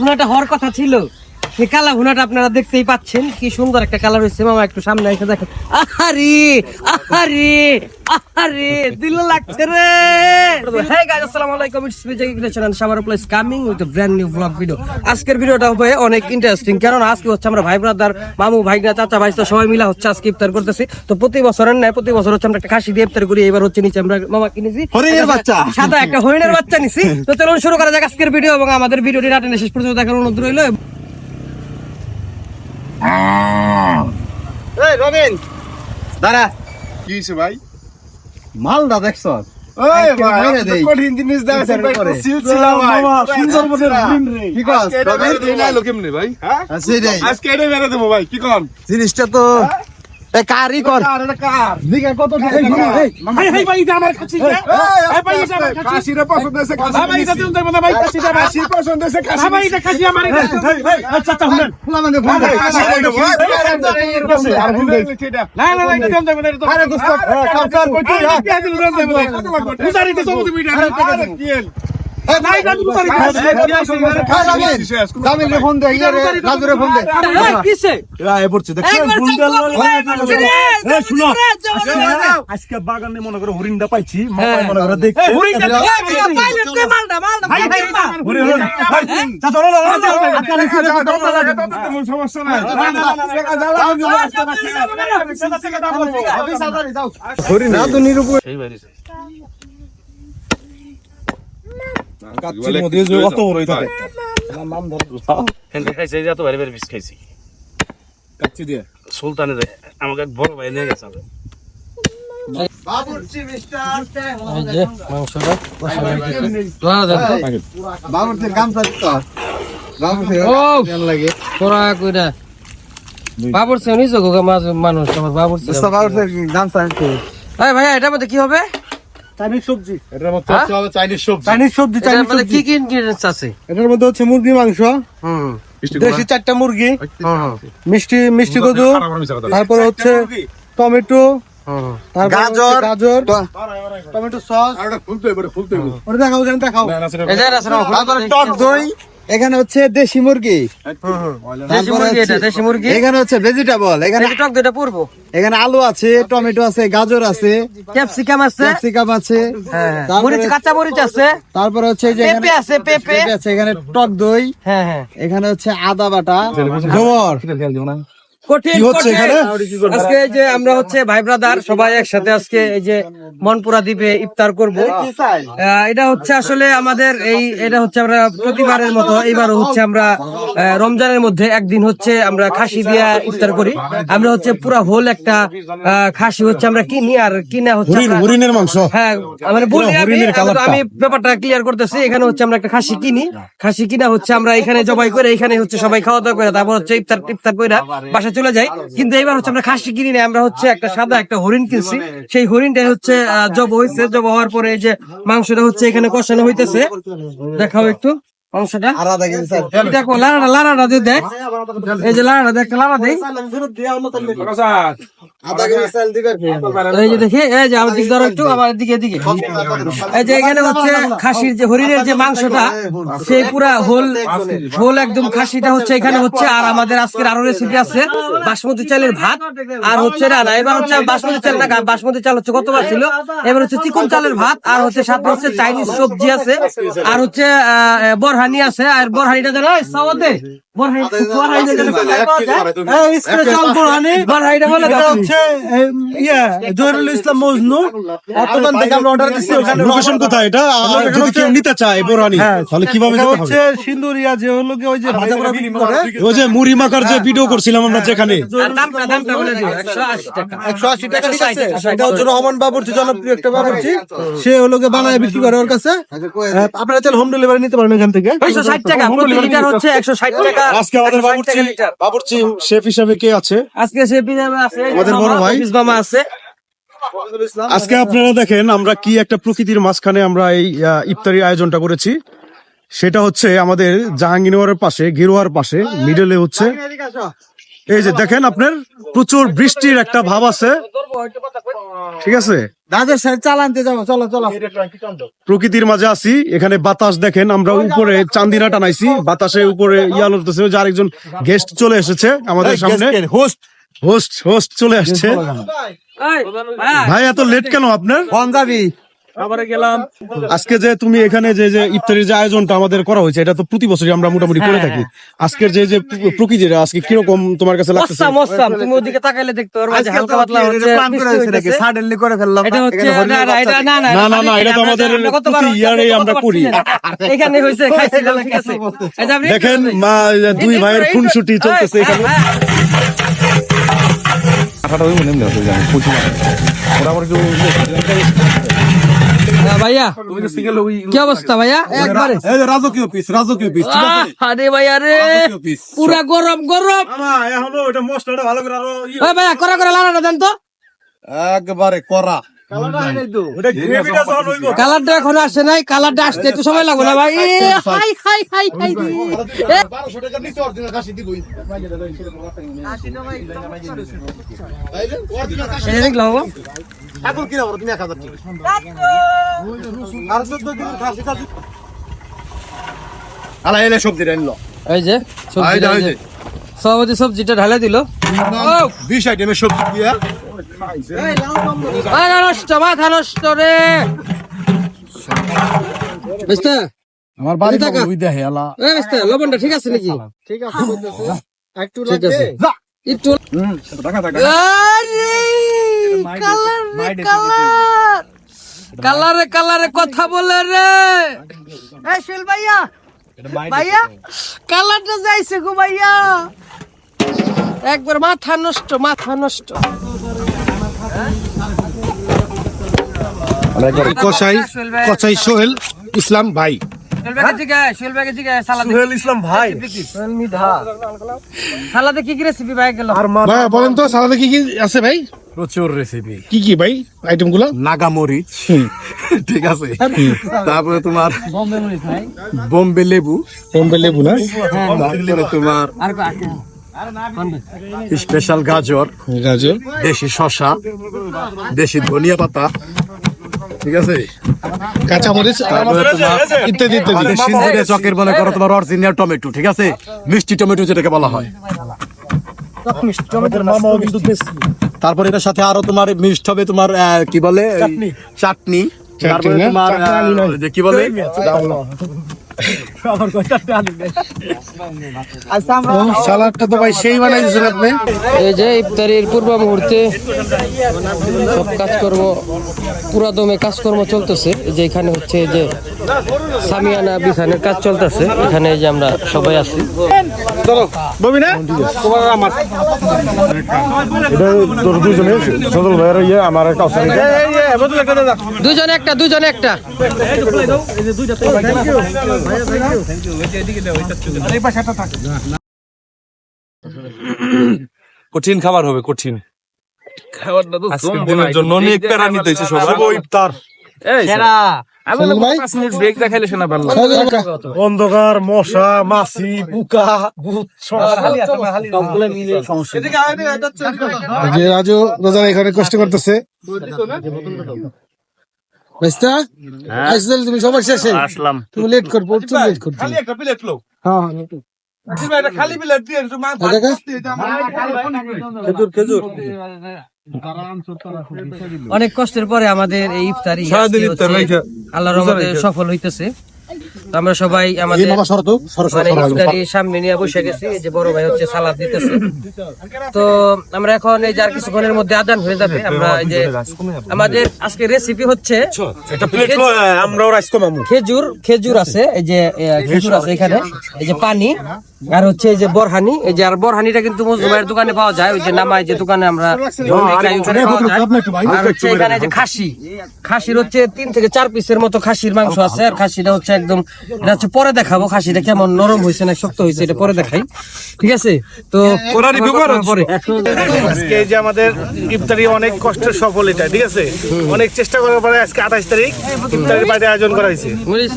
ভুনাটা হওয়ার কথা ছিল। কালা ভুনাটা আপনারা দেখতেই পাচ্ছেন কি সুন্দর একটা কালার হয়েছে। মামা একটু সামনে এসে দেখেন। আহারে আহারে আহারে দিল লাগছে রে। গাইস আসসালামু আলাইকুম it's creation and summer place coming with a brand new blog video আজকের ভিডিওটা হবে অনেক ইন্টারেস্টিং কারণ আজকে হচ্ছে আমরা ভাই ব্রাদার মামু ভাইগনা চাচা ভাই তো সবাই মিলে হচ্ছে আজকে ইফতার করতেছি। তো প্রতি বছরের ন্যায় প্রতি বছর হচ্ছে আমরা একটা খাসি দিয়ে ইফতার করি এবার হচ্ছে নিচে আমরা মামা কিনেছি হরিণের বাচ্চা। সাদা একটা হরিণের বাচ্চা নিছি। তো চলুন শুরু করা যাক আজকের ভিডিও এবং আমাদের ভিডিওটি নাটেনে শেষ পর্যন্ত দেখার অনুরোধ রইল। এই রবিন। দাঁড়া। কি হয়েছে ভাই? মালটা দেখছ? হ্যাঁ জিনিসটা তো এ কারি কর কত টাকা আচ্ছা আচ্ছা মানে হ্যাঁ ইয়ে আজকে বাগানে মনে করে হরিণটা পাইছি হ্যাঁ। মনে করে দেখছি হরিণ হরিণ ভাই রাধুনির মধ্যে যে অত বড়ই থাকে। খাইছে যে বাইরে বাইরে বিষ খাইছি। কাচ্চি দিয়ে। সুলতানে দেয় আমাকে বড় ভাই নিয়ে গেছে বাবুর্চি মিস্টার বাবুর্চি গামছা দিত। বাবুর্চি ও কেমন লাগে? তোরা কইরা। বাবুর মানুষ? আমার বাবুর গামছা ভাই ভাই এটার মধ্যে কি হবে? চাইনিজ সবজি। এটার মধ্যে হচ্ছে হবে চাইনিজ সবজি। চাইনিজ সবজি এটার মধ্যে কি কি ইনগ্রেডিয়েন্টস আছে? এটার মধ্যে হচ্ছে মুরগি মাংস হুম। দেশি চারটা মুরগি মিষ্টি মিষ্টি কদু তারপরে হচ্ছে টমেটো গাজর। গাজর টমেটো সস। দেখাও দেখাও। টক দই এখানে হচ্ছে দেশি মুরগি দেশি মুরগি এটা দেশি মুরগি এখানে হচ্ছে ভেজিটেবল এখানে টক দুইটা পড়ব এখানে আলু আছে টমেটো আছে গাজর আছে ক্যাপসিকাম আছে ক্যাপসিকাম আছে হ্যাঁ তারপরে- মরিচ কাঁচা মরিচ আছে তারপরে হচ্ছে যে পেঁপে আছে পেঁপে আছে এখানে টক দই হ্যাঁ হ্যাঁ এখানে হচ্ছে আদা বাটা জবর কঠিন কঠিন। আজকে এই যে আমরা হচ্ছে ভাই ব্রাদার সবাই একসাথে আজকে এই যে মনপুরা দ্বীপে ইফতার করব। এটা হচ্ছে আসলে আমাদের এই এটা হচ্ছে আমরা প্রতিবারের মতো এবারও হচ্ছে আমরা রমজানের মধ্যে একদিন হচ্ছে আমরা খাসি দিয়ে ইফতার করি। আমরা হচ্ছে পুরো হোল একটা খাসি হচ্ছে আমরা কিনি আর কিনা হচ্ছে হরিণের মাংস? হ্যাঁ মানে বলি আমি ব্যাপারটা ক্লিয়ার করতেছি এখানে হচ্ছে আমরা একটা খাসি কিনি। খাসি কিনা হচ্ছে আমরা এখানে জবাই করে এখানে হচ্ছে সবাই খাওয়া দাওয়া করে তারপর হচ্ছে ইফতার ইফতার করে বাসায় চলে যাই। কিন্তু এবার হচ্ছে আমরা খাসি কিনি না আমরা হচ্ছে একটা সাদা একটা হরিণ কিনছি। সেই হরিণটাই হচ্ছে আহ, জব হয়েছে। জব হওয়ার পরে এই যে মাংসটা হচ্ছে এখানে কষানো হইতেছে। দেখাও একটু। মাংসটা আলাদা কিন্তু লাড়াটা লাড়াটা দিয়ে দেখ। এই যে লাড়াটা দেখ লাড়া দেই আদা কিন্তু চাল দিবে। এই যে দেখি এই যে আমার দিকে ধরো একটু আমার দিকে দিকে এই যে এখানে হচ্ছে খাসির যে হরিণের যে মাংসটা সেই পুরা হোল হোল একদম খাসিটা হচ্ছে এখানে হচ্ছে আর আমাদের আজকের আরও রেসিপি আছে বাসমতি চালের ভাত আর হচ্ছে না না এবার হচ্ছে বাসমতি চাল না বাসমতি চাল হচ্ছে কতবার ছিল? এবার হচ্ছে চিকন চালের ভাত আর হচ্ছে সাথে হচ্ছে চাইনিজ সবজি আছে আর হচ্ছে আহ, বরহানি আছে আর বরহানিটা এই সাওয়াতে। এই, ইয়ে জহিরুল ইসলাম মজনু। অটোবান থেকে আমরা অর্ডার দিচ্ছি ওখানে লোকেশন কোথায় এটা? আর যদি কেউ নিতে চায় বোরানি তাহলে কীভাবে যেতে হচ্ছে সিন্দুরিয়া যে হলো কি ওই যে ভাজা পোড়া বিক্রি করে। ওই যে মুড়ি মাখার যে ভিডিও করছিলাম আমরা যেখানে। আর দামটা দামটা বলে দিও 180 টাকা। একশো আশি টাকা ঠিক আছে। এটা হচ্ছে রহমান বাবুর্চি জনপ্রিয় একটা বাবুর্চি সে হলো কি বানায় বিক্রি করে ওর কাছে। আপনারা চাইলে হোম ডেলিভারি নিতে পারেন এখান থেকে। 160 টাকা প্রতি লিটার হচ্ছে 160 টাকা আজকে আমাদের বাবুর্চি বাবুর্চি শেফ হিসাবে কে আছে? আজকে শেফ হিসাবে আছে আমাদের বড় ভাই। মামা আছে। আজকে আপনারা দেখেন আমরা কি একটা প্রকৃতির মাঝখানে আমরা এই আহ, ইফতারি আয়োজনটা করেছি। সেটা হচ্ছে আমাদের জাহাঙ্গীরনগরের পাশে গেরুয়ার পাশে মিডলে হচ্ছে। এই যে দেখেন আপনার প্রচুর বৃষ্টির একটা ভাব আছে। ঠিক আছে? চালানতে যাব চলো চলো। প্রকৃতির মাঝে আছি এখানে বাতাস দেখেন আমরা উপরে চান্দিনা টানাইছি বাতাসে উপরে ইয়া লড়তেছে যে আরেকজন গেস্ট চলে এসেছে আমাদের সামনে। হোস্ট হোস্ট হোস্ট চলে আসছে। ভাই। এত লেট কেন আপনার? কোন যাবি আজকে যে তুমি এখানে যে যে ইফতারির যে আয়োজনটা আমাদের করা হয়েছে এটা তো প্রতি বছরই আমরা মোটামুটি করে থাকি। আজকের যে যে প্র- প্রকৃতির আজকে কীরকম তোমার কাছে লাগতেছে? অসাম অসাম তুমি ওদিকে তাকাইলে দেখতে পারবে যে হালকা পাতলা হচ্ছে। সাডেনলি করে ফেললাম। এটা হচ্ছে না না এটা না না না, না, না, এটা তো আমাদের প্রতি ইয়ারেই আমরা করি। এখানে হয়েছে খাইছিলাম ঠিক আছে। দেখেন মা দুই ভাইয়ের খুনসুটি চলতেছে হ্যাঁ, এখানে। হ্যাঁ। হ্যাঁ, ভাইয়া। কি অবস্থা ভাইয়া? একবারে। রাজকীয় পিস রাজকীয় পিস আরে ভাইয়া রে। পুরা গরম গরম। এখনও ওটা মশলাটা ভালো করে ইয়ে- ভাইয়া করা করে লাড়াটা দেন তো। একবারে করা ওটা গ্রেভিটা যখন হইব কালারটা এখন আসে নাই কালারটা আসতে একটু সময় লাগবে না ভাই হাই হাই হাই হাই রে। এ, এই যে দেখলাম আলা এলে সবজি এই যে। সভাপতি সবজিটা ঢালে দিল বিশ আইটেমের সবজি দিয়ে মাথা নষ্ট রে বুঝতে আমার বাড়ি লবণটা ঠিক আছে নাকি? ঠিক আছে একটু ঠিক একটু আরে কালার কালার। কালারে কালারে কথা বলে রে। এই শিল ভাইয়া ভাইয়া কালারটা যাইছে গো ভাইয়া। একবার মাথা নষ্ট মাথা নষ্ট। কসাই কসাই সোহেল ইসলাম ভাই। সালাদ কি কি? রেসিপি ভাই গেল? বলেন তো সালাদে কি কি আছে ভাই? প্রচুর রেসিপি। কি কি ভাই আইটেমগুলো নাগামরিচ ঠিক আছে। তারপরে তোমার বোম্বে লেবু। বোম্বে লেবু না? তারপরে তোমার স্পেশাল গাজর গাজর। দেশি শসা দেশি ধনিয়া পাতা ঠিক আছে? কাঁচামরিচ তারপরে তোমার ইত্যাদি ইত্যাদি। সিন্ধুরে চকের বলে করো তোমার অরিজিনাল টমেটো ঠিক আছে? মিষ্টি টমেটো যেটাকে বলা হয়। তারপরে এটার সাথে আরও তোমার মিষ্ট হবে তোমার আহ, কি বলে? চাটনি। তারপরে তোমার চাটনি আনি নাই। আহ, যে কি বলে? সালাদটা তো ভাই সেই বানাই দিয়েছেন আপনি? এই যে ইফতারির পূর্ব মুহূর্তে সব কাজকর্ম পুরাদমে কাজকর্ম চলতেছে। যে এখানে হচ্ছে যে সামিয়ানা বিছানের কাজ চলতেছে। এখানে যে আমরা সবাই আছি। ববি দুজনে একটা দুজনে একটা। কঠিন খাবার হবে কঠিন। আজকের দিনের জন্য অনেক প্যারা নিতে হয়েছে সবার। ইফতার অন্ধকার মশা মাছি পোকা যে রাজু রোজার এখানে কষ্ট করতেছে। আসলে তুমি সবার শেষে। আসলাম। তুমি লেট করব লেট করব। হ্যাঁ খালি প্লেট দিয়ে খেজুর। খেজুর। অনেক কষ্টের পরে আমাদের এই ইফতারি। আল্লাহর রহমতে সফল হইতেছে আমরা সবাই আমাদের বাবা শরত সরস মানে ইফতারি সামনে নিয়ে বসে গেছি এই যে বড় ভাই হচ্ছে সালাদ দিতেছে। তো আমরা এখন এই যার কিছুক্ষণের মধ্যে আদান হয়ে যাবে আমরা এই যে আমাদের আজকে রেসিপি হচ্ছে কমামু খেজুর খেজুর আছে এই যে খেজুর আছে এখানে এই যে পানি আর হচ্ছে এই যে বরহানি এই যে আর বরহানিটা কিন্তু মজুমায়ের দোকানে পাওয়া যায় ওই যে নামায় যে দোকানে আমরা। আর হচ্ছে এখানে যে খাসি খাসির হচ্ছে তিন থেকে চার পিসের মতো খাসির মাংস আছে আর খাসিটা হচ্ছে একদম এটা হচ্ছে পরে দেখাবো খাসিটা কেমন নরম হয়েছে না শক্ত হয়েছে এটা পরে দেখাই। ঠিক আছে? তো পরে আজকে যে আমাদের ইফতারি অনেক কষ্টের সফল এটা ঠিক আছে? অনেক চেষ্টা করার পরে আজকে আঠাশ তারিখ ইফতারির বাড়িতে আয়োজন করা হয়েছে। মরিচ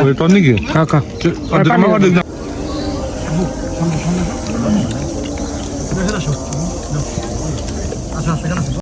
ওই তোর নাকি কাকা। কাকা